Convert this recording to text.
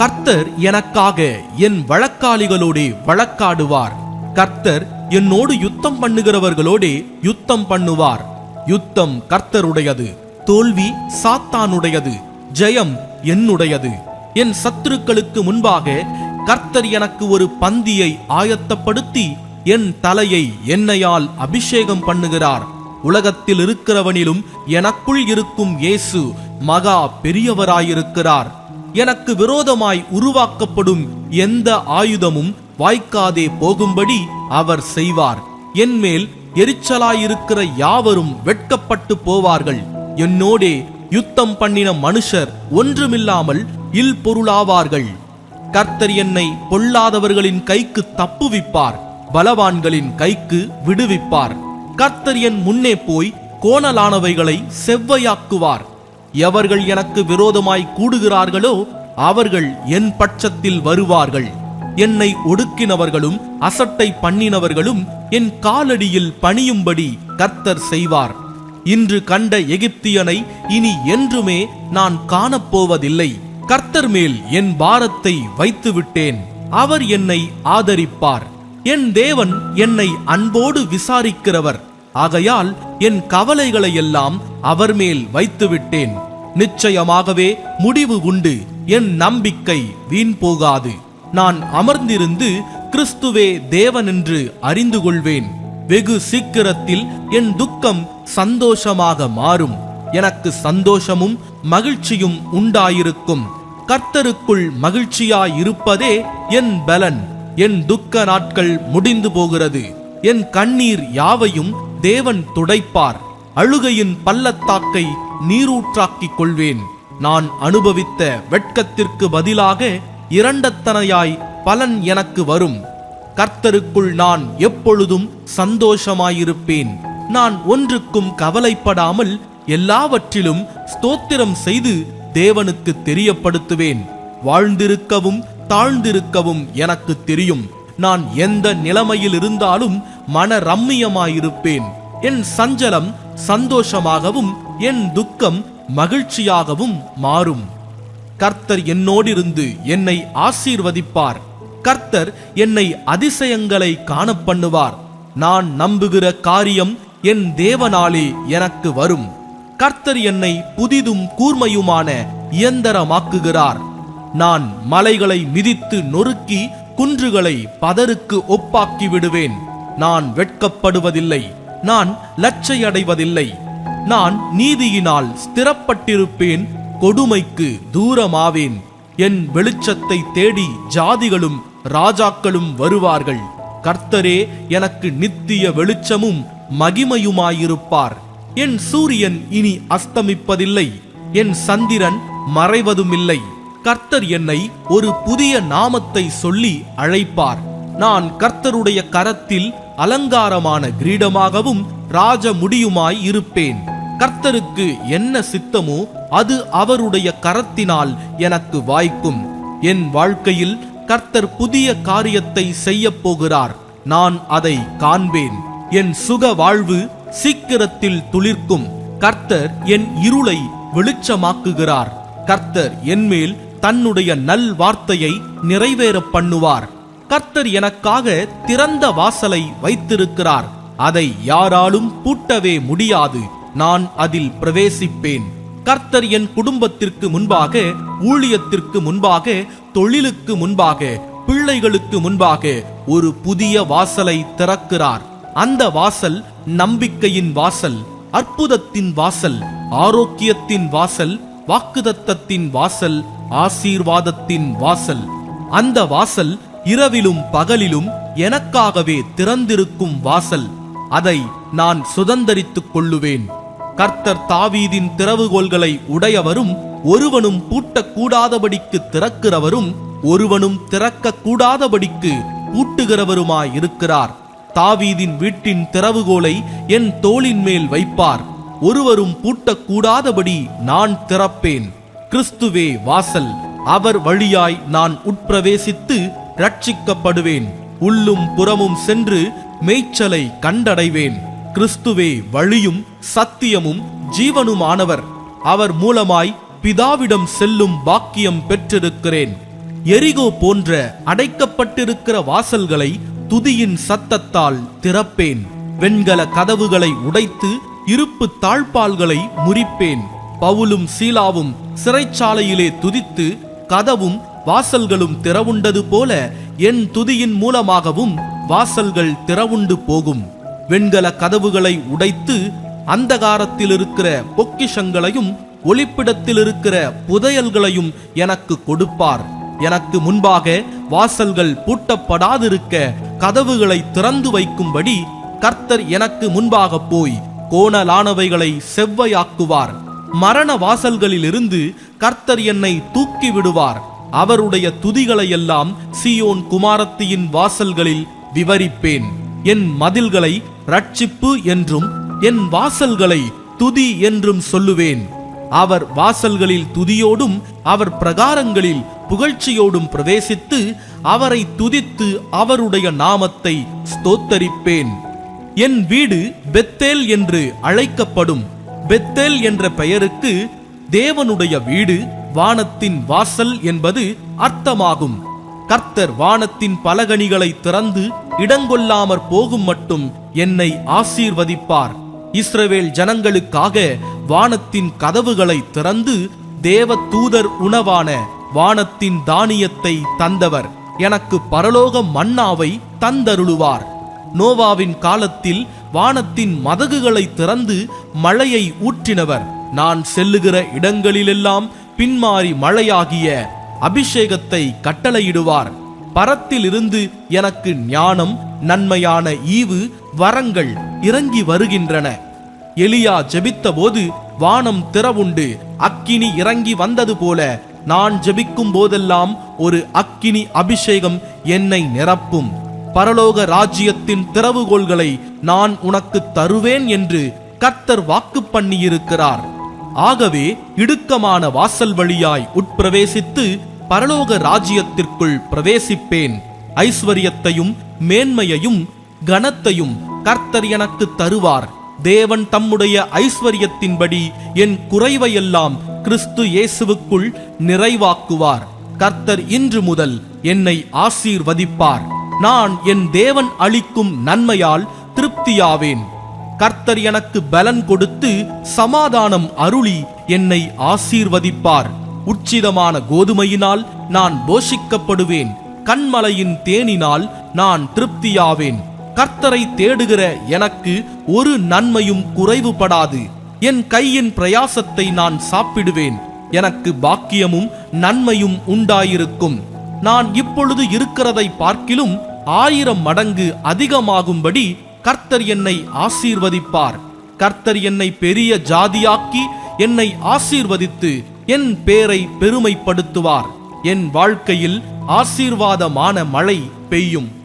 கர்த்தர் எனக்காக என் வழக்காளிகளோடே வழக்காடுவார். கர்த்தர் என்னோடு யுத்தம் பண்ணுகிறவர்களோடே யுத்தம் பண்ணுவார். யுத்தம் கர்த்தருடையது தோல்வி சாத்தானுடையது ஜெயம் என்னுடையது. என் சத்துருக்களுக்கு முன்பாக கர்த்தர் எனக்கு ஒரு பந்தியை ஆயத்தப்படுத்தி என் தலையை எண்ணெயால் அபிஷேகம் பண்ணுகிறார். உலகத்தில் இருக்கிறவனிலும் எனக்குள் இருக்கும் இயேசு மகா பெரியவராயிருக்கிறார். எனக்கு விரோதமாய் உருவாக்கப்படும் எந்த ஆயுதமும் வாய்க்காதே போகும்படி அவர் செய்வார். என்மேல் எரிச்சலாயிருக்கிற யாவரும் வெட்கப்பட்டு போவார்கள். என்னோடே யுத்தம் பண்ணின மனுஷர் ஒன்றுமில்லாமல் இல் பொருளாவார்கள் கர்த்தர் என்னை பொல்லாதவர்களின் கைக்கு தப்புவிப்பார் பலவான்களின் கைக்கு விடுவிப்பார். கர்த்தர் என் முன்னே போய் கோணலானவைகளை செவ்வையாக்குவார். எவர்கள் எனக்கு விரோதமாய் கூடுகிறார்களோ அவர்கள் என் பட்சத்தில் வருவார்கள். என்னை ஒடுக்கினவர்களும் அசட்டை பண்ணினவர்களும் என் காலடியில் பணியும்படி கர்த்தர் செய்வார். இன்று கண்ட எகிப்தியனை இனி என்றுமே நான் காணப்போவதில்லை. கர்த்தர் மேல் என் பாரத்தை வைத்து விட்டேன் அவர் என்னை ஆதரிப்பார். என் தேவன் என்னை அன்போடு விசாரிக்கிறவர். ஆகையால் என் கவலைகளை எல்லாம் அவர் மேல் வைத்து விட்டேன் நிச்சயமாகவே முடிவு உண்டு. என் நம்பிக்கை வீண் போகாது. நான் அமர்ந்திருந்து கிறிஸ்துவே தேவன் என்று அறிந்து கொள்வேன். வெகு சீக்கிரத்தில் என் துக்கம் சந்தோஷமாக மாறும். எனக்கு சந்தோஷமும் மகிழ்ச்சியும் உண்டாயிருக்கும். கர்த்தருக்குள் மகிழ்ச்சியாயிருப்பதே என் பலன். என் துக்க நாட்கள் முடிந்து போகிறது. என் கண்ணீர் யாவையும் தேவன் துடைப்பார். அழுகையின் பள்ளத்தாக்கை நீரூற்றாக்கிக் கொள்வேன் நான் அனுபவித்த வெட்கத்திற்கு பதிலாக இரண்டத்தனையாய் பலன் எனக்கு வரும். கர்த்தருக்குள் நான் எப்பொழுதும் சந்தோஷமாயிருப்பேன். நான் ஒன்றுக்கும் கவலைப்படாமல் எல்லாவற்றிலும் ஸ்தோத்திரம் செய்து தேவனுக்கு தெரியப்படுத்துவேன். வாழ்ந்திருக்கவும் தாழ்ந்திருக்கவும் எனக்கு தெரியும். நான் எந்த நிலைமையில் இருந்தாலும் மன ரம்மியமாயிருப்பேன். என் சஞ்சலம் சந்தோஷமாகவும் என் துக்கம் மகிழ்ச்சியாகவும் மாறும். கர்த்தர் என்னோடிருந்து என்னை ஆசீர்வதிப்பார். கர்த்தர் என்னை அதிசயங்களை காணப்பண்ணுவார். நான் நம்புகிற காரியம் என் தேவனாலே எனக்கு வரும். கர்த்தர் என்னை புதிதும் கூர்மையுமான இயந்தரமாக்குகிறார். நான் மலைகளை மிதித்து நொறுக்கி குன்றுகளை பதருக்கு ஒப்பாக்கி விடுவேன். நான் வெட்கப்படுவதில்லை. நான் லட்சையடைவதில்லை. நான் நீதியினால் ஸ்திரப்பட்டிருப்பேன் கொடுமைக்கு தூரமாவேன். என் வெளிச்சத்தை தேடி ஜாதிகளும் ராஜாக்களும் வருவார்கள். கர்த்தரே எனக்கு நித்திய வெளிச்சமும் மகிமையுமாயிருப்பார். என் சூரியன் இனி அஸ்தமிப்பதில்லை. என் சந்திரன் மறைவதுமில்லை. கர்த்தர் என்னை ஒரு புதிய நாமத்தை சொல்லி அழைப்பார். நான் கர்த்தருடைய கரத்தில் அலங்காரமான கிரீடமாகவும் ராஜ முடியுமாய் இருப்பேன் கர்த்தருக்கு என்ன சித்தமோ அது அவருடைய கரத்தினால் எனக்கு வாய்க்கும். என் வாழ்க்கையில் கர்த்தர் புதிய காரியத்தை செய்யப் போகிறார். நான் அதை காண்பேன். என் சுக வாழ்வு சீக்கிரத்தில் துளிர்க்கும். கர்த்தர் என் இருளை வெளிச்சமாக்குகிறார். கர்த்தர் என்மேல் தன்னுடைய நல் வார்த்தையை நிறைவேற பண்ணுவார். கர்த்தர் எனக்காக திறந்த வாசலை வைத்திருக்கிறார். அதை யாராலும் பூட்டவே முடியாது. நான் அதில் பிரவேசிப்பேன். கர்த்தர் என் குடும்பத்திற்கு முன்பாக ஊழியத்திற்கு முன்பாக தொழிலுக்கு முன்பாக பிள்ளைகளுக்கு முன்பாக ஒரு புதிய வாசலை திறக்கிறார். அந்த வாசல் நம்பிக்கையின் வாசல் அற்புதத்தின் வாசல் ஆரோக்கியத்தின் வாசல் வாக்குதத்தத்தின் வாசல் ஆசீர்வாதத்தின் வாசல். அந்த வாசல் இரவிலும் பகலிலும் எனக்காகவே திறந்திருக்கும் வாசல். அதை நான் சுதந்தரித்துக் கொள்ளுவேன். கர்த்தர் தாவீதின் திறவுகோல்களை உடையவரும் ஒருவனும் பூட்டக்கூடாதபடிக்கு திறக்கிறவரும் ஒருவனும் திறக்க கூடாதபடிக்கு பூட்டுகிறவருமாயிருக்கிறார். தாவீதின் வீட்டின் திறவுகோலை என் தோளின் மேல் வைப்பார். ஒருவரும் பூட்டக்கூடாதபடி நான் திறப்பேன். கிறிஸ்துவே வாசல் அவர் வழியாய் நான் உட்பிரவேசித்து ரட்சிக்கப்படுவேன் உள்ளும் புறமும் சென்று மேய்ச்சலை கண்டடைவேன். கிறிஸ்துவே வழியும் சத்தியமும் ஜீவனுமானவர். அவர் மூலமாய் பிதாவிடம் செல்லும் பாக்கியம் பெற்றிருக்கிறேன். எரிகோ போன்ற அடைக்கப்பட்டிருக்கிற வாசல்களை துதியின் சத்தத்தால் திறப்பேன். வெண்கல கதவுகளை உடைத்து இருப்பு தாழ்பால்களை முறிப்பேன். பவுலும் சீலாவும் சிறைச்சாலையிலே துதித்து கதவும் வாசல்களும் திறவுண்டது போல என் துதியின் மூலமாகவும் வாசல்கள் திறவுண்டு போகும். வெண்கல கதவுகளை உடைத்து அந்தகாரத்தில் இருக்கிற பொக்கிஷங்களையும் ஒளிப்பிடத்தில் இருக்கிற புதையல்களையும் எனக்கு கொடுப்பார். எனக்கு முன்பாக வாசல்கள் பூட்டப்படாதிருக்க கதவுகளை திறந்து வைக்கும்படி கர்த்தர் எனக்கு முன்பாக போய் கோணலானவைகளை செவ்வையாக்குவார். மரண வாசல்களிலிருந்து கர்த்தர் என்னை தூக்கி விடுவார் அவருடைய துதிகளை எல்லாம் சியோன் குமாரத்தியின் வாசல்களில் விவரிப்பேன். என் மதில்களை ரட்சிப்பு என்றும் என் வாசல்களை துதி என்றும் சொல்லுவேன். அவர் வாசல்களில் துதியோடும் அவர் பிரகாரங்களில் புகழ்ச்சியோடும் பிரவேசித்து அவரை துதித்து அவருடைய நாமத்தை ஸ்தோத்தரிப்பேன். என் வீடு பெத்தேல் என்று அழைக்கப்படும். பெத்தேல் என்ற பெயருக்கு தேவனுடைய வீடு வானத்தின் வாசல் என்பது அர்த்தமாகும். கர்த்தர் வானத்தின் பலகணிகளை திறந்து இடங்கொள்ளாமற் போகும் மட்டும் என்னை ஆசீர்வதிப்பார். இஸ்ரவேல் ஜனங்களுக்காக வானத்தின் கதவுகளை திறந்து தேவ தூதர் உணவான வானத்தின் தானியத்தை தந்தவர். எனக்கு பரலோக மன்னாவை தந்தருளுவார். நோவாவின் காலத்தில் வானத்தின் மதகுகளை திறந்து மழையை ஊற்றினவர். நான் செல்லுகிற இடங்களிலெல்லாம் பின்மாறி மழையாகிய அபிஷேகத்தை கட்டளையிடுவார். பரத்திலிருந்து எனக்கு ஞானம் நன்மையான ஈவு வரங்கள் இறங்கி வருகின்றன. எலியா ஜெபித்தபோது வானம் திறவுண்டு அக்கினி இறங்கி வந்தது போல நான் ஜெபிக்கும் போதெல்லாம் ஒரு அக்கினி அபிஷேகம் என்னை நிரப்பும். பரலோக ராஜ்யத்தின் திறவுகோள்களை நான் உனக்கு தருவேன் என்று கர்த்தர் வாக்கு பண்ணியிருக்கிறார். ஆகவே இடுக்கமான வாசல் வழியாய் உட்பிரவேசித்து பரலோக ராஜ்யத்திற்குள் பிரவேசிப்பேன். ஐஸ்வர்யத்தையும் மேன்மையையும் கனத்தையும் கர்த்தர் எனக்கு தருவார். தேவன் தம்முடைய ஐஸ்வர்யத்தின்படி என் குறைவையெல்லாம் கிறிஸ்து இயேசுவுக்குள் நிறைவாக்குவார். கர்த்தர் இன்று முதல் என்னை ஆசீர்வதிப்பார். நான் என் தேவன் அளிக்கும் நன்மையால் திருப்தியாவேன். கர்த்தர் எனக்கு பலன் கொடுத்து சமாதானம் அருளி என்னை ஆசீர்வதிப்பார். உச்சிதமான கோதுமையினால் நான் போஷிக்கப்படுவேன். கண்மலையின் தேனினால் நான் திருப்தியாவேன். கர்த்தரை தேடுகிற எனக்கு ஒரு நன்மையும் குறைவுபடாது. என் கையின் பிரயாசத்தை நான் சாப்பிடுவேன். எனக்கு பாக்கியமும் நன்மையும் உண்டாயிருக்கும். நான் இப்பொழுது இருக்கிறதை பார்க்கிலும் ஆயிரம் மடங்கு அதிகமாகும்படி கர்த்தர் என்னை ஆசீர்வதிப்பார். கர்த்தர் என்னை பெரிய ஜாதியாக்கி என்னை ஆசீர்வதித்து என் பேரை பெருமைப்படுத்துவார். என் வாழ்க்கையில் ஆசீர்வாதமான மழை பெய்யும்.